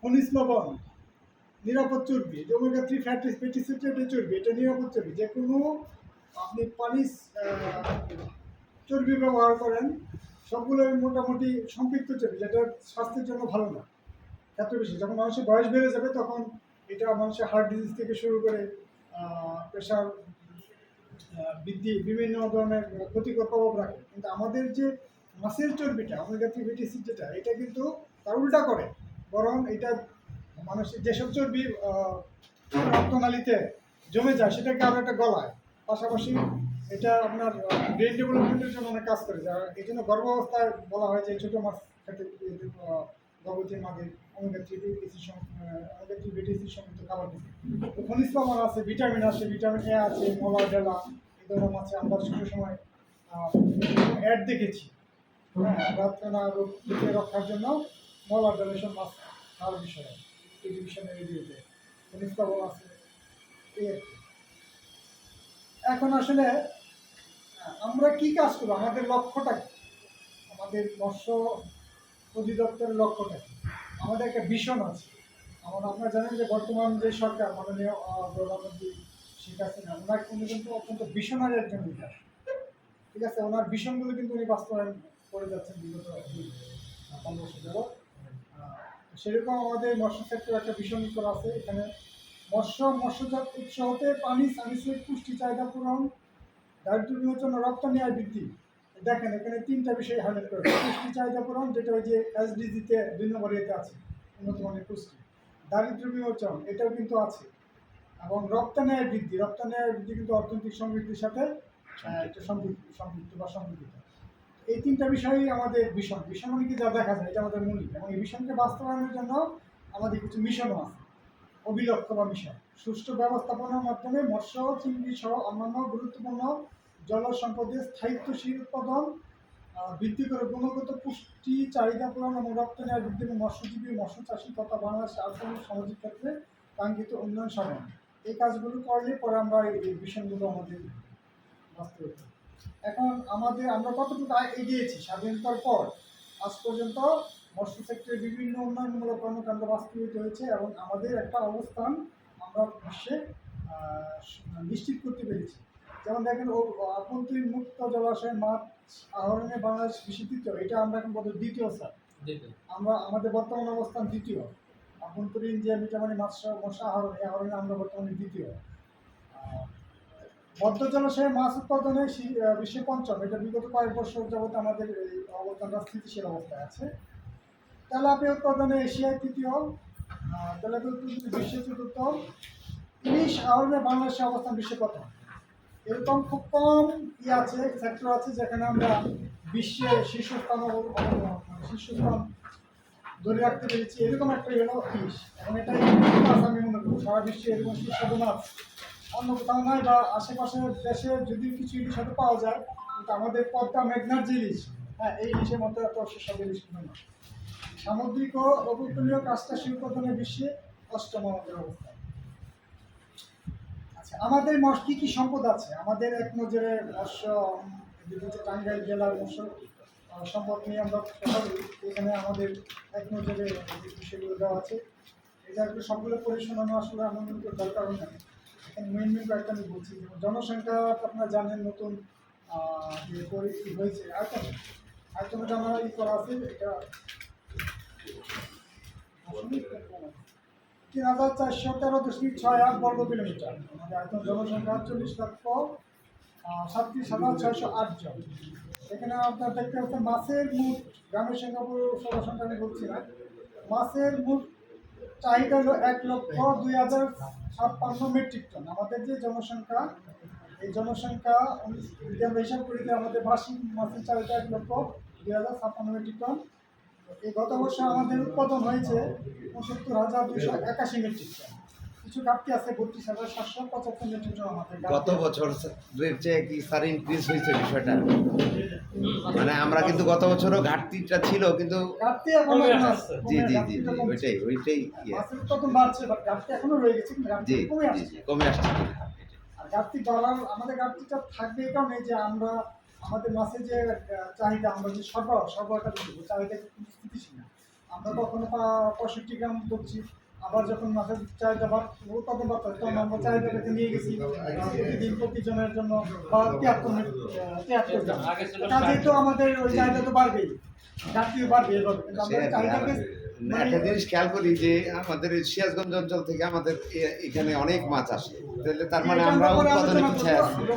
খনিজ লবণ নিরাপদ চর্বি যে ওমেগা থ্রি ফ্যাটি ফ্যাটি যে চর্বি, এটা নিরাপদ চর্বি, যে কোনো আপনি পানি চর্বি ব্যবহার করেন, সবগুলোই মোটামুটি সম্পৃক্ত চর্বি, যেটা স্বাস্থ্যের জন্য ভালো না, এত বেশি। যখন মানুষের বয়স বেড়ে যাবে, তখন এটা মানুষের হার্ট ডিজিজ থেকে শুরু করে প্রেশার বৃদ্ধি, বিভিন্ন ধরনের ক্ষতিকর প্রভাব রাখে। কিন্তু আমাদের যে মাসের চর্বিটা ওমেগা থ্রি ফ্যাটি যেটা, এটা কিন্তু তার উল্টা করে। বরং এটা মানুষের যেসব চর্বি রক্তনালীতে জমে যায়, সেটাকে আরও একটা গলায়। পাশাপাশি এটা আপনার ব্রেন ডেভেলপমেন্টের জন্য অনেক কাজ করে যারা এই জন্য গর্ভাবস্থায় বলা হয় যে ছোটো মাছ খেতে গর্ভবতী ওমেগা থ্রি থ্রি খাবার দিতে তো খনিজ লবণ আছে ভিটামিন আছে ভিটামিন এ আছে মলা ডেলা এই ধরনের মাছে আমরা শুরু সময় অ্যাড দেখেছি। হ্যাঁ রাত্রে রক্ষার জন্য এসব মাছ খাওয়ার বিষয়ে খনিজ লবণ আছে। এখন আসলে, আমরা কি কাজ করব? আমাদের লক্ষ্যটা কি? আমাদের মৎস্য অধিদপ্তরের লক্ষ্যটা কি? আমাদের একটা ভীষণ আছে। আমার আপনারা জানেন যে বর্তমান যে সরকার, মাননীয় প্রধানমন্ত্রী শেখ হাসিনা, ওনার উনি কিন্তু অত্যন্ত ভীষণার একজন লিডার ঠিক আছে? ওনার ভীষণগুলো কিন্তু উনি বাস্তবায়ন করে যাচ্ছেন বিগত পনেরো বছর সেরকম আমাদের মৎস্য সেক্টর একটা ভীষণ করা আছে। এখানে মৎস্য মৎস্যজাত উৎস হতে পানি সার্ভিসের পুষ্টি চাহিদা পূরণ দারিদ্র বিমোচন রপ্তানি আয় বৃদ্ধি। দেখেন এখানে তিনটা বিষয় হাইলাইট করে পুষ্টি চাহিদা পূরণ যেটা ওই যে এসডিজিতে দুই নম্বর ইয়েতে আছে উন্নত মানের পুষ্টি। দারিদ্র বিমোচন এটাও কিন্তু আছে। এবং রপ্তানি আয় বৃদ্ধি রপ্তানি আয় বৃদ্ধি কিন্তু অর্থনৈতিক সমৃদ্ধির সাথে সম্পৃক্ত। বা সম্পৃক্ত এই তিনটা বিষয়ই আমাদের ভীষণ ভীষণ মানে কি যা দেখা যায়, এটা আমাদের মূল এবং এই ভীষণকে বাস্তবায়নের জন্য আমাদের কিছু মিশনও আছে। অবিলক্ষ্য বা মিশন। সুষ্ঠু ব্যবস্থাপনার মাধ্যমে মৎস্য, চিংড়ি সহ অন্যান্য গুরুত্বপূর্ণ জল সম্পদের স্থায়িত্বশীল উৎপাদন বৃদ্ধি করে গুণগত পুষ্টি, চাহিদা পূরণ এবং রপ্তানি আর বৃদ্ধি মৎস্যজীবী মৎস্য চাষী তথা বাংলাদেশ আর্থিক সামাজিক ক্ষেত্রে কাঙ্ক্ষিত উন্নয়ন সাধন। এই কাজগুলো করলে পরে আমরা এই মিশনগুলো আমাদের বাস্তবায়িত। এখন আমাদের আমরা কতটুকু এগিয়েছি স্বাধীনতার পর আজ পর্যন্ত মৎস্য সেক্টরের বিভিন্ন উন্নয়নমূলক কর্মকাণ্ড বাস্তবায়িত হয়েছে এবং আমাদের একটা অবস্থান আমরা বিশ্বে নিশ্চিত করতে পেরেছি। যেমন দেখেন ও আভ্যন্তরীণ মুক্ত জলাশয় মাছ আহরণে বাংলাদেশ বিশ্বের দ্বিতীয় এটা আমরা এখন বলতে দ্বিতীয় স্যার আমরা আমাদের বর্তমান অবস্থান দ্বিতীয়। আভ্যন্তরীণ যে মিটামানি মাছ মশা আহরণ এই আহরণে আমরা বর্তমানে দ্বিতীয়। মধ্য জলাশয়ে মাছ উৎপাদনে বিশ্বে পঞ্চম, এটা বিগত কয়েক বছর যাবত আমাদের এই অবস্থানটা স্থিতিশীল অবস্থায় আছে। তেলাপিয়া উৎপাদনে এশিয়ায় তৃতীয় তেলাপিয়া উৎপাদনে বিশ্বে চতুর্থ, ইলিশ আহরণে বাংলাদেশের অবস্থান বিশ্বে প্রথম। এরকম খুব কম ই আছে সেক্টর আছে যেখানে আমরা বিশ্বে শীর্ষস্থান মানে শীর্ষস্থান ধরে রাখতে পেরেছি। এরকম একটা হলো ইলিশ। এবং এটা আছে আমি মনে করি, সারা বিশ্বে এরকম সুস্বাদু মাছ অন্য কোথাও নয় বা আশেপাশের দেশে যদি কিছু ইলিশ হয়তো পাওয়া যায়, কিন্তু আমাদের পদ্মা মেঘনার ইলিশ হ্যাঁ এই ইলিশের মতো এত সুস্বাদু ইলিশ না। সামুদ্রিক ও উপকূলীয় কাজটা শিল্পতনে বিশ্বে অষ্টম আমাদের অবস্থান আচ্ছা আমাদের কী কী সম্পদ আছে? আমাদের এক নজরে মৎস্য টাঙ্গাইল জেলার মৎস্য সম্পদ নিয়ে আমরা কথা বলি। এখানে আমাদের এক নজরে বিষয়গুলো দেওয়া আছে এটা সবগুলো পরিশোনানো আসলে আমাদের দরকার হয় না মেন মেন কয়েকটা আমি বলছি জনসংখ্যা আপনারা জানেন নতুন যে পরি- ই হয়েছে আয়তন আয়তনটা আমরা ই করা আছে, এটা তিন হাজার চারশো তেরো দশমিক ছয় আট বর্গ কিলোমিটার। আমাদের আয়তন জনসংখ্যা আটচল্লিশ লক্ষ সাতত্রিশ হাজার ছয়শো আট জন। এখানে আপনার দেখতে পাচ্ছেন মাছের মুঠ, গ্রামের সংখ্যা পুরো সংখ্যা আমি বলছি না। মাছের মুঠ চাহিদা হলো এক লক্ষ দুই হাজার ছাপ্পান্ন মেট্রিক টন। আমাদের যে জনসংখ্যা, এই জনসংখ্যা যদি আমরা হিসাব করি আমাদের বার্ষিক মাছের চাহিদা এক লক্ষ দুই হাজার ছাপ্পান্ন মেট্রিক টন। এই গত বছর আমাদের উৎপাদন হয়েছে পঁচাত্তর হাজার দুশো একাশি মেট্রিক টন। কিছু ঘাটতি আছে বত্রিশ হাজার সাতশো পঁচাত্তর মেট্রিক টন আমাদের গত বছর চেয়ে কি স্যার ইনক্রিজ হয়েছে বিষয়টা? মানে আমরা কিন্তু গত বছরও ঘাটতিটা ছিল কিন্তু ঘাটতি এখনও জি জি জি জি ওইটাই ওইটাই ইয়ে। মাছের বাড়ছে বাট ঘাটতি এখনও রয়ে গেছে ঘাটতি কমে জি আসছে। কমে আসছে। আর ঘাটতি বাড়ার আমাদের ঘাটতিটা থাকবে এই কারণে যে আমরা আমাদের মাছের যে চাহিদা আমরা যে সরবরাহ সরবরাহটা বেশি চাহিদা কিন্তু স্থিতিশীল না। আমরা কখনো পা- পঁয়ষট্টি গ্রাম করছি আবার যখন মাছের চাহিদা উৎপাদন বাড়তে তখন আমরা চাহিদাটাকে নিয়ে গেছি। প্রতিদিন প্রতিজনের জন্য বা তিয়াত্তর তিয়াত্তর গ্রাম কাজে তো আমাদের ওই চাহিদা তো বাড়বেই। ঘাটতিও বাড়বে এভাবে। কিন্তু আমরা চাহিদাকে একটা জিনিস খেয়াল করি যে আমাদের এই সিরাজগঞ্জ অঞ্চল থেকে আমাদের এখানে অনেক মাছ আসে। তাহলে তার মানে আমরা উৎপাদনে পিছিয়ে। আছি। আমরা